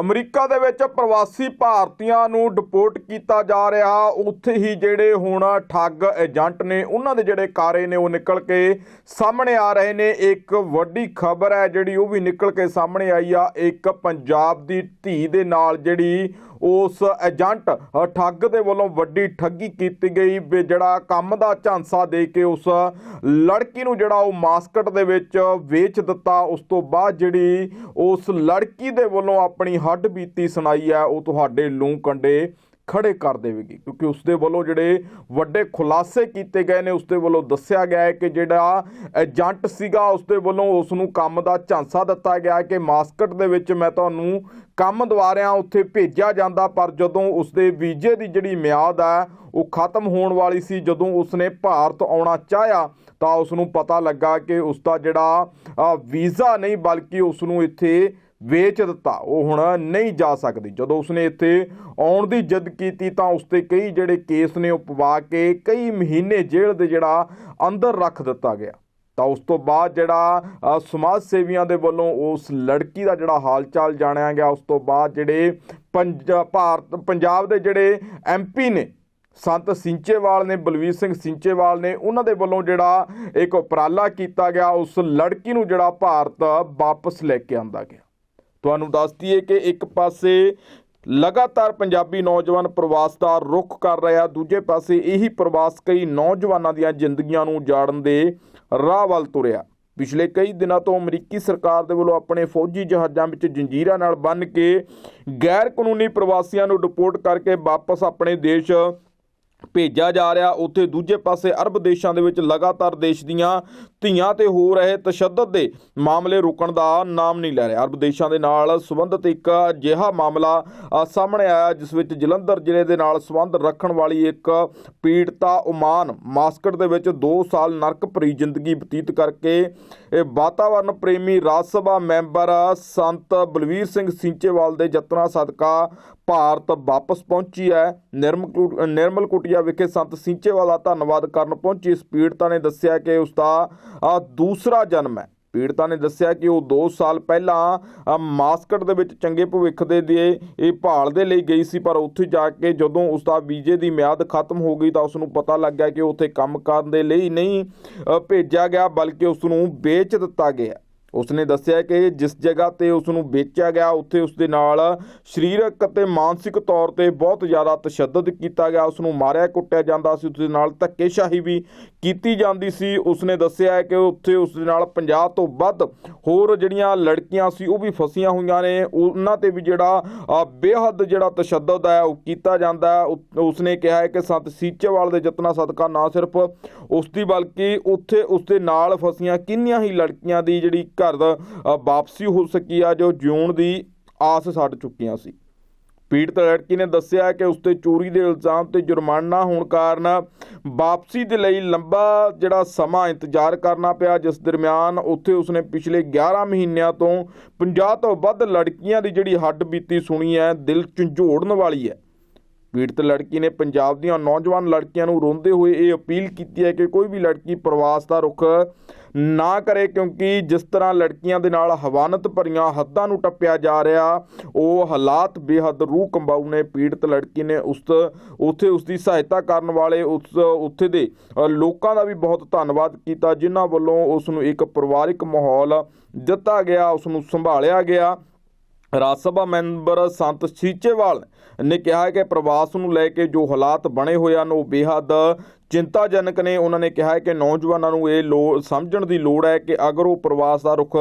America ਦੇ ਵਿੱਚ ਪ੍ਰਵਾਸੀ ਭਾਰਤੀਆਂ ਨੂੰ ਡਿਪੋਰਟ ਕੀਤਾ ਜਾ ਰਿਹਾ। ਉੱਥੇ ਹੀ ਜਿਹੜੇ ਹੁਣ ਠੱਗ ਏਜੰਟ ਨੇ, ਉਹਨਾਂ ਦੇ ਜਿਹੜੇ ਕਾਰੇ ਨੇ, ਉਹ ਨਿਕਲ ਕੇ ਸਾਹਮਣੇ ਆ ਰਹੇ ਨੇ। ਇੱਕ ਵੱਡੀ ਖਬਰ ਹੈ ਜਿਹੜੀ, ਉਹ ਵੀ ਨਿਕਲ ਕੇ ਸਾਹਮਣੇ ਆਈ ਆ। ਇੱਕ ਪੰਜਾਬ ਦੀ ਧੀ ਦੇ ਨਾਲ ਜਿਹੜੀ ਉਸ ਏਜੰਟ ਠੱਗ ਦੇ ਵੱਲੋਂ ਵੱਡੀ ਠੱਗੀ ਕੀਤੀ ਗਈ ਵੀ ਜਿਹੜਾ ਕੰਮ ਦਾ ਝਾਂਸਾ ਦੇ ਕੇ ਉਸ ਲੜਕੀ ਨੂੰ ਜਿਹੜਾ ਉਹ ਮਾਸਕਟ ਦੇ ਵਿੱਚ ਵੇਚ ਦਿੱਤਾ। ਉਸ ਤੋਂ ਬਾਅਦ ਜਿਹੜੀ ਉਸ ਲੜਕੀ ਦੇ ਵੱਲੋਂ ਆਪਣੀ ਹੱਡ ਬੀਤੀ ਸੁਣਾਈ ਹੈ, ਉਹ ਤੁਹਾਡੇ ਲੂੰ ਕੰਡੇ ਖੜੇ ਕਰ ਦੇਵੇਗੀ, ਕਿਉਂਕਿ ਉਸ ਦੇ ਵੱਲੋਂ ਜਿਹੜੇ ਵੱਡੇ ਖੁਲਾਸੇ ਕੀਤੇ ਗਏ ਨੇ ਉਸ ਦੇ ਵੱਲੋਂ ਦੱਸਿਆ ਗਿਆ ਹੈ ਕਿ ਜਿਹੜਾ ਏਜੰਟ ਸੀਗਾ ਉਸ ਦੇ ਵੱਲੋਂ ਉਸ ਨੂੰ ਕੰਮ ਦਾ ਝਾਂਸਾ ਦਿੱਤਾ ਗਿਆ ਕਿ ਮਾਸਕਟ ਦੇ ਵਿੱਚ ਮੈਂ ਤੁਹਾਨੂੰ ਕੰਮ ਦਵਾ ਰਿਹਾ ਉੱਥੇ ਭੇਜਿਆ ਜਾਂਦਾ, ਪਰ ਜਦੋਂ ਉਸ ਦੇ ਵੀਜ਼ੇ ਦੀ ਜਿਹੜੀ ਮਿਆਦ ਹੈ, ਉਹ ਖਤਮ ਹੋਣ ਵਾਲੀ ਸੀ, ਜਦੋਂ ਉਸਨੇ ਭਾਰਤ ਆਉਣਾ ਚਾਹਿਆ, ਤਾਂ ਉਸ ਨੂੰ ਪਤਾ ਲੱਗਾ ਕਿ ਉਸ ਦਾ ਜਿਹੜਾ ਵੀਜ਼ਾ ਨਹੀਂ, ਬਲਕਿ ਉਸ ਨੂੰ ਇੱਥੇ ਵੇਚ ਦਿੱਤਾ, ਉਹ ਹੁਣ ਨਹੀਂ ਜਾ ਸਕਦੀ। ਜਦੋਂ ਉਸਨੇ ਇੱਥੇ ਆਉਣ ਦੀ ਜਿੱਦ ਕੀਤੀ ਤਾਂ ਉਸ ਤੇ ਕਈ ਜਿਹੜੇ ਕੇਸ ਨੇ ਉਹ ਪਵਾ ਕੇ ਕਈ ਮਹੀਨੇ ਜੇਲ੍ਹ ਦੇ ਜਿਹੜਾ ਅੰਦਰ ਰੱਖ ਦਿੱਤਾ ਗਿਆ। ਤਾਂ ਉਸ ਤੋਂ ਬਾਅਦ ਜਿਹੜਾ ਸਮਾਜ ਸੇਵੀਆਂ ਦੇ ਵੱਲੋਂ ਉਸ ਲੜਕੀ ਦਾ ਜਿਹੜਾ ਹਾਲ ਚਾਲ ਜਾਣਿਆ ਗਿਆ, ਉਸ ਤੋਂ ਬਾਅਦ ਜਿਹੜੇ ਪੰਜ- ਭਾਰਤ, ਪੰਜਾਬ ਦੇ ਜਿਹੜੇ ਐਮਪੀ ਨੇ, ਸੰਤ ਸਿੰਚੇਵਾਲ ਨੇ, ਬਲਵੀਰ ਸਿੰਘ ਸਿੰਚੇਵਾਲ ਨੇ, ਉਹਨਾਂ ਦੇ ਵੱਲੋਂ ਜਿਹੜਾ ਇੱਕ ਉਪਰਾਲਾ ਕੀਤਾ ਗਿਆ, ਉਸ ਲੜਕੀ ਨੂੰ ਜਿਹੜਾ ਭਾਰਤ ਵਾਪਸ ਲੈ ਕੇ ਆਂਦਾ ਗਿਆ। ਤੁਹਾਨੂੰ ਦੱਸ ਦਈਏ ਕਿ ਇੱਕ ਪਾਸੇ ਲਗਾਤਾਰ ਪੰਜਾਬੀ ਨੌਜਵਾਨ ਪ੍ਰਵਾਸ ਦਾ ਰੁਖ ਕਰ ਰਿਹਾ, ਦੂਜੇ ਪਾਸੇ ਇਹੀ ਪ੍ਰਵਾਸ ਕਈ ਨੌਜਵਾਨਾਂ ਦੀਆਂ ਜ਼ਿੰਦਗੀਆਂ ਨੂੰ ਜਾੜਨ ਦੇ ਰਾਹ ਵੱਲ ਤੁਰਿਆ। ਪਿਛਲੇ ਕਈ ਦਿਨਾਂ ਤੋਂ ਅਮਰੀਕੀ ਸਰਕਾਰ ਦੇ ਵੱਲੋਂ ਆਪਣੇ ਫੌਜੀ ਜਹਾਜ਼ਾਂ ਵਿੱਚ ਜੰਜੀਰਾਂ ਨਾਲ ਬੰਨ੍ਹ ਕੇ ਗੈਰ ਕਾਨੂੰਨੀ ਪ੍ਰਵਾਸੀਆਂ ਨੂੰ ਡਿਪੋਰਟ ਕਰਕੇ ਵਾਪਸ ਆਪਣੇ ਦੇਸ਼ ਭੇਜਿਆ ਜਾ ਰਿਹਾ। ਉੱਥੇ ਦੂਜੇ ਪਾਸੇ ਅਰਬ ਦੇਸ਼ਾਂ ਦੇ ਵਿੱਚ ਲਗਾਤਾਰ ਦੇਸ਼ ਦੀਆਂ ਧੀਆਂ ਤੇ ਹੋ ਰਹੇ ਤਸ਼ੱਦਦ ਦੇ ਮਾਮਲੇ ਰੁਕਣ ਦਾ ਨਾਮ ਨਹੀਂ ਲੈ ਰਿਹਾ। ਅਰਬ ਦੇਸ਼ਾਂ ਦੇ ਨਾਲ ਸੰਬੰਧਿਤ ਇੱਕ ਅਜਿਹਾ ਮਾਮਲਾ ਸਾਹਮਣੇ ਆਇਆ, ਜਿਸ ਵਿੱਚ ਜਲੰਧਰ ਜ਼ਿਲ੍ਹੇ ਦੇ ਨਾਲ ਸੰਬੰਧ ਰੱਖਣ ਵਾਲੀ ਇੱਕ ਪੀੜਤਾ ਉਮਾਨ ਮਾਸਕਟ ਦੇ ਵਿੱਚ 2 ਸਾਲ ਨਰਕ ਭਰੀ ਜ਼ਿੰਦਗੀ ਬਤੀਤ ਕਰਕੇ ਇਹ ਵਾਤਾਵਰਣ ਪ੍ਰੇਮੀ ਰਾਜ ਸਭਾ ਮੈਂਬਰ ਸੰਤ ਬਲਵੀਰ ਸਿੰਘ ਸਿੰਚੇਵਾਲ ਦੇ ਯਤਨਾਂ ਸਦਕਾ ਭਾਰਤ ਵਾਪਸ ਪਹੁੰਚੀ ਹੈ। ਨਿਰਮਲ ਕੁ- ਨਿਰਮਲ ਵਿਖੇ ਸੰਤ ਸਿੰਚੇਵਾਲ ਦਾ ਧੰਨਵਾਦ ਕਰਨ ਪਹੁੰਚੀ। ਇਸ ਪੀੜਤਾ ਨੇ ਦੱਸਿਆ ਕਿ ਉਸ ਦਾ ਦੂਸਰਾ ਜਨਮ ਹੈ। ਪੀੜਤਾ ਨੇ ਦੱਸਿਆ ਕਿ ਉਹ 2 ਸਾਲ ਪਹਿਲਾਂ ਮਾਸਕਟ ਦੇ ਵਿੱਚ ਚੰਗੇ ਭਵਿੱਖ ਦੇ ਦੇ, ਇਹ ਭਾਲ ਦੇ ਲਈ ਗਈ ਸੀ, ਪਰ ਉੱਥੇ ਜਾ ਕੇ ਜਦੋਂ ਉਸ ਦਾ ਵੀਜ਼ੇ ਦੀ ਮਿਆਦ ਖਤਮ ਹੋ ਗਈ ਤਾਂ ਉਸ ਨੂੰ ਪਤਾ ਲੱਗਿਆ ਕਿ ਉੱਥੇ ਕੰਮ ਕਰਨ ਦੇ ਲਈ ਨਹੀਂ ਭੇਜਿਆ ਗਿਆ, ਬਲਕਿ ਉਸ ਨੂੰ ਵੇਚ ਦਿੱਤਾ ਗਿਆ। ਉਸਨੇ ਦੱਸਿਆ ਕਿ ਜਿਸ ਜਗ੍ਹਾ ਤੇ ਉਸ ਨੂੰ ਵੇਚਿਆ ਗਿਆ, ਉੱਥੇ ਉਸ ਦੇ ਨਾਲ ਸਰੀਰਕ ਅਤੇ ਮਾਨਸਿਕ ਤੌਰ ਤੇ ਬਹੁਤ ਜ਼ਿਆਦਾ ਤਸ਼ੱਦਦ ਕੀਤਾ ਗਿਆ। ਉਸ ਨੂੰ ਮਾਰਿਆ, ਕੁੱਟਿਆ ਜਾਂਦਾ ਸੀ ਉਸ ਦੇ ਨਾਲ ਧੱਕੇਸ਼ਾਹੀ ਵੀ ਕੀਤੀ ਜਾਂਦੀ ਸੀ। ਉਸਨੇ ਦੱਸਿਆ ਹੈ ਕਿ ਉੱਥੇ ਉਸ ਦੇ ਨਾਲ 50 ਤੋਂ ਵੱਧ ਹੋਰ ਜਿਹੜੀਆਂ ਲੜਕੀਆਂ ਸੀ, ਉਹ ਵੀ ਫਸੀਆਂ ਹੋਈਆਂ ਨੇ। ਉਹਨਾਂ ਤੇ ਵੀ ਜਿਹੜਾ ਬੇਹੱਦ ਜਿਹੜਾ ਤਸ਼ੱਦਦ ਹੈ, ਉਹ ਕੀਤਾ ਜਾਂਦਾ ਉ- ਉਸਨੇ ਕਿਹਾ ਹੈ ਕਿ ਸੰਤ ਸੀਚੇਵਾਲ ਦੇ ਯਤਨਾਂ ਸਦਕਾ ਨਾ ਸਿਰਫ ਉਸ ਦੀ ਬਲਕਿ ਉੱਥੇ ਉਸ ਦੇ ਨਾਲ ਫਸੀਆਂ ਕਿੰਨੀਆਂ ਹੀ ਲੜਕੀਆਂ ਦੀ ਜਿਹੜੀ ਘਰ ਦਾ ਵਾਪਸੀ ਹੋ ਸਕੀ ਆ ਜੋ ਜਿਉਣ ਦੀ ਆਸ ਛੱਡ ਚੁੱਕੀਆਂ ਸੀ। ਪੀੜਤ ਲੜਕੀ ਨੇ ਦੱਸਿਆ ਕਿ ਉਸ ਤੇ ਚੋਰੀ ਦੇ ਇਲਜ਼ਾਮ ਤੇ ਜੁਰਮਾਨਾ ਹੋਣ ਕਾਰਨ ਵਾਪਸੀ ਦੇ ਲਈ ਲੰਬਾ ਜਿਹੜਾ ਸਮਾਂ ਇੰਤਜ਼ਾਰ ਕਰਨਾ ਪਿਆ, ਜਿਸ ਦਰਮਿਆਨ ਉੱਥੇ ਉਸਨੇ ਪਿਛਲੇ 11 ਮਹੀਨਿਆਂ ਤੋਂ 50 ਤੋਂ ਵੱਧ ਲੜਕੀਆਂ ਦੀ ਜਿਹੜੀ ਹੱਡ ਬੀਤੀ ਸੁਣੀ ਹੈ, ਦਿਲ ਝੰਜੋੜਨ ਵਾਲੀ ਹੈ। ਪੀੜਤ ਲੜਕੀ ਨੇ ਪੰਜਾਬ ਦੀਆਂ ਨੌਜਵਾਨ ਲੜਕੀਆਂ ਨੂੰ ਰੋਂਦੇ ਹੋਏ ਇਹ ਅਪੀਲ ਕੀਤੀ ਹੈ ਕਿ ਕੋਈ ਵੀ ਲੜਕੀ ਪ੍ਰਵਾਸ ਦਾ ਰੁਖ ਨਾ ਕਰੇ ਕਿਉਂਕਿ ਜਿਸ ਤਰ੍ਹਾਂ ਲੜਕੀਆਂ ਦੇ ਨਾਲ ਹਵਾਨਤ ਭਰੀਆਂ ਹੱਦਾਂ ਨੂੰ ਟੱਪਿਆ ਜਾ ਰਿਹਾ, ਉਹ ਹਾਲਾਤ ਬੇਹੱਦ ਰੂਹ ਕੰਬਾਊ ਨੇ। ਪੀੜਤ ਲੜਕੀ ਨੇ ਉਸ, ਉੱਥੇ ਉਸ ਦੀ ਸਹਾਇਤਾ ਕਰਨ ਵਾਲੇ ਉਸ, ਉੱਥੇ ਦੇ ਲੋਕਾਂ ਦਾ ਵੀ ਬਹੁਤ ਧੰਨਵਾਦ ਕੀਤਾ, ਜਿਨ੍ਹਾਂ ਵੱਲੋਂ ਉਸ ਨੂੰ ਇੱਕ ਪਰਿਵਾਰਿਕ ਮਾਹੌਲ ਦਿੱਤਾ ਗਿਆ, ਉਸ ਨੂੰ ਸੰਭਾਲਿਆ ਗਿਆ। ਰਾਜ ਸਭਾ ਮੈਂਬਰ ਸੰਤ ਸੀਚੇਵਾਲ ਨੇ ਕਿਹਾ ਕਿ ਪ੍ਰਵਾਸ ਨੂੰ ਲੈ ਕੇ ਜੋ ਹਾਲਾਤ ਬਣੇ ਹੋਏ ਹਨ, ਉਹ ਬੇਹੱਦ ਚਿੰਤਾਜਨਕ ਨੇ। ਉਹਨਾਂ ਨੇ ਕਿਹਾ ਹੈ ਕਿ ਨੌਜਵਾਨਾਂ ਨੂੰ ਇਹ ਲੋੜ ਸਮਝਣ ਦੀ ਲੋੜ ਹੈ ਕਿ ਅਗਰ ਉਹ ਪ੍ਰਵਾਸ ਦਾ ਰੁਖ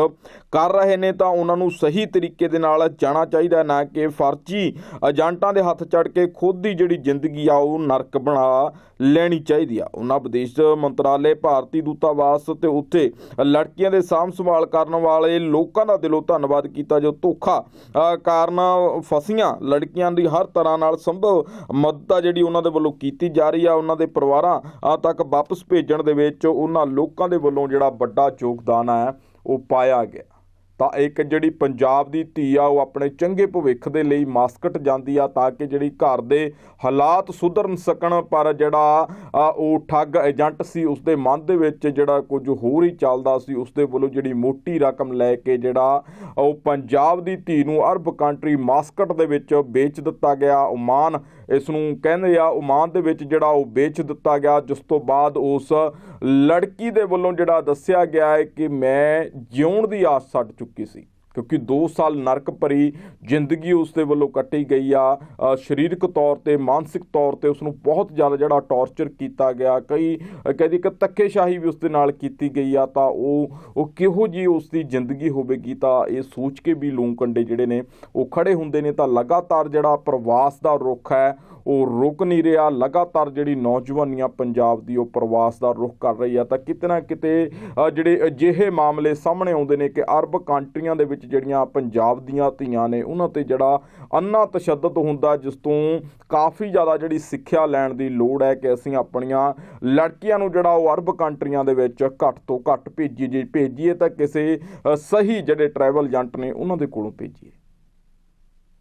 ਕਰ ਰਹੇ ਨੇ ਤਾਂ ਉਹਨਾਂ ਨੂੰ ਸਹੀ ਤਰੀਕੇ ਦੇ ਨਾਲ ਜਾਣਾ ਚਾਹੀਦਾ ਨਾ ਕਿ ਫਰਜ਼ੀ ਏਜੰਟਾਂ ਦੇ ਹੱਥ ਚੜ ਕੇ ਖੁਦ ਦੀ ਜਿਹੜੀ ਜ਼ਿੰਦਗੀ ਆ ਉਹ ਨਰਕ ਬਣਾ ਲੈਣੀ ਚਾਹੀਦੀ ਆ। ਉਹਨਾਂ ਵਿਦੇਸ਼ ਮੰਤਰਾਲੇ ਭਾਰਤੀ ਦੂਤਾਵਾਸ ਤੇ ਉੱਥੇ ਲੜਕੀਆਂ ਦੇ ਸਾਂਭ ਸੰਭਾਲ ਕਰਨ ਵਾਲੇ ਲੋਕਾਂ ਦਾ ਦਿਲੋਂ ਧੰਨਵਾਦ ਕੀਤਾ, ਜੋ ਧੋਖਾ ਕਾਰਨ ਫਸੀਆਂ ਲੜਕੀਆਂ ਦੀ ਹਰ ਤਰ੍ਹਾਂ ਨਾਲ ਸੰਭਵ ਮਦਦ ਆ ਜਿਹੜੀ ਉਹਨਾਂ ਦੇ ਵੱਲੋਂ ਕੀਤੀ ਜਾ ਰਹੀ ਆ। ਉਹਨਾਂ ਦੇ ਪਰਿਵਾਰਾਂ ਅ, ਤੱਕ ਵਾਪਸ ਭੇਜਣ ਦੇ ਵਿੱਚ ਉਹਨਾਂ ਲੋਕਾਂ ਦੇ ਵੱਲੋਂ ਜਿਹੜਾ ਵੱਡਾ ਯੋਗਦਾਨ ਹੈ ਉਹ ਪਾਇਆ ਗਿਆ। ਤਾਂ ਇੱਕ ਜਿਹੜੀ ਪੰਜਾਬ ਦੀ ਧੀ ਆ, ਉਹ ਆਪਣੇ ਚੰਗੇ ਭਵਿੱਖ ਦੇ ਲਈ ਮਾਸਕਟ ਜਾਂਦੀ ਆ ਤਾਂ ਕਿ ਜਿਹੜੀ ਘਰ ਦੇ ਹਾਲਾਤ ਸੁਧਰਨ ਸਕਣ, ਪਰ ਜਿਹੜਾ ਉਹ ਠੱਗ ਏਜੰਟ ਸੀ, ਉਸਦੇ ਮਨ ਦੇ ਵਿੱਚ ਜਿਹੜਾ ਕੁਝ ਹੋਰ ਹੀ ਚੱਲਦਾ ਸੀ ਉਸ ਦੇ ਵੱਲੋਂ ਜਿਹੜੀ ਮੋਟੀ ਰਕਮ ਲੈ ਕੇ ਜਿਹੜਾ, ਉਹ ਪੰਜਾਬ ਦੀ ਧੀ ਨੂੰ ਅਰਬ ਕੰਟਰੀ ਮਾਸਕਟ ਦੇ ਵਿੱਚ ਵੇਚ ਦਿੱਤਾ ਗਿਆ। ਓਮਾਨ ਇਸ ਨੂੰ ਕਹਿੰਦੇ ਆ ਓਮਾਨ ਦੇ ਵਿੱਚ ਜਿਹੜਾ ਉਹ ਵੇਚ ਦਿੱਤਾ ਗਿਆ, ਜਿਸ ਤੋਂ ਬਾਅਦ ਉਸ ਲੜਕੀ ਦੇ ਵੱਲੋਂ ਜਿਹੜਾ ਦੱਸਿਆ ਗਿਆ ਹੈ ਕਿ ਮੈਂ ਜਿਉਣ ਦੀ ਆਸ ਛੱਡ ਚੁੱਕੀ ਸੀ ਕਿਉਂਕਿ 2 ਸਾਲ ਨਰਕ ਭਰੀ ਜ਼ਿੰਦਗੀ ਉਸ ਦੇ ਵੱਲੋਂ ਕੱਟੀ ਗਈ ਆ। ਸਰੀਰਕ ਤੌਰ ਤੇ ਮਾਨਸਿਕ ਤੌਰ ਤੇ ਉਸ ਨੂੰ ਬਹੁਤ ਜ਼ਿਆਦਾ ਜਿਹੜਾ ਟੌਰਚਰ ਕੀਤਾ ਗਿਆ। ਕਈ ਅ, ਕਹਿੰਦੀ ਕਿ ਧੱਕੇਸ਼ਾਹੀ ਵੀ ਉਸ ਦੇ ਨਾਲ ਕੀਤੀ ਗਈ ਆ ਤਾਂ ਉਹ ਉਹ ਕਿਹੋ ਜੀ ਉਸ ਦੀ ਜ਼ਿੰਦਗੀ ਹੋਵੇਗੀ? ਤਾਂ ਇਹ ਸੋਚ ਕੇ ਵੀ ਲੂੰ ਕੰਡੇ ਜਿਹੜੇ ਨੇ ਉਹ ਖੜੇ ਹੁੰਦੇ ਨੇ। ਤਾਂ ਲਗਾਤਾਰ ਜਿਹੜਾ ਪ੍ਰਵਾਸ ਦਾ ਰੁੱਖ ਹੈ ਉਹ ਰੁਕ ਨਹੀਂ ਰਿਹਾ। ਲਗਾਤਾਰ ਜਿਹੜੀ ਨੌਜਵਾਨੀਆਂ ਪੰਜਾਬ ਦੀ ਉਹ ਪ੍ਰਵਾਸ ਦਾ ਰੁਖ ਕਰ ਰਹੀ ਆ। ਤਾਂ ਕਿਤੇ ਨਾ ਕਿਤੇ ਜਿਹੜੇ ਅਜਿਹੇ ਮਾਮਲੇ ਸਾਹਮਣੇ ਆਉਂਦੇ ਨੇ ਕਿ ਅਰਬ ਕੰਟਰੀਆਂ ਦੇ ਵਿੱਚ ਜਿਹੜੀਆਂ ਪੰਜਾਬ ਦੀਆਂ ਧੀਆਂ ਨੇ, ਉਹਨਾਂ ਤੇ ਜਿਹੜਾ ਅੰਨਾ ਤਸ਼ੱਦਦ ਹੁੰਦਾ ਜਿਸ ਤੋਂ ਕਾਫੀ ਜ਼ਿਆਦਾ ਜਿਹੜੀ ਸਿੱਖਿਆ ਲੈਣ ਦੀ ਲੋੜ ਹੈ ਕਿ ਅਸੀਂ ਆਪਣੀਆਂ ਲੜਕੀਆਂ ਨੂੰ ਜਿਹੜਾ ਉਹ ਅਰਬ ਕੰਟਰੀਆਂ ਦੇ ਵਿੱਚ ਘੱਟ ਤੋਂ ਘੱਟ ਭੇਜੀਏ ਜੇ, ਭੇਜੀਏ ਤਾਂ ਕਿਸੇ ਸਹੀ ਜਿਹੜੇ ਟਰੈਵਲ ਏਜੰਟ ਨੇ, ਉਹਨਾਂ ਦੇ ਕੋਲੋਂ ਭੇਜੀਏ।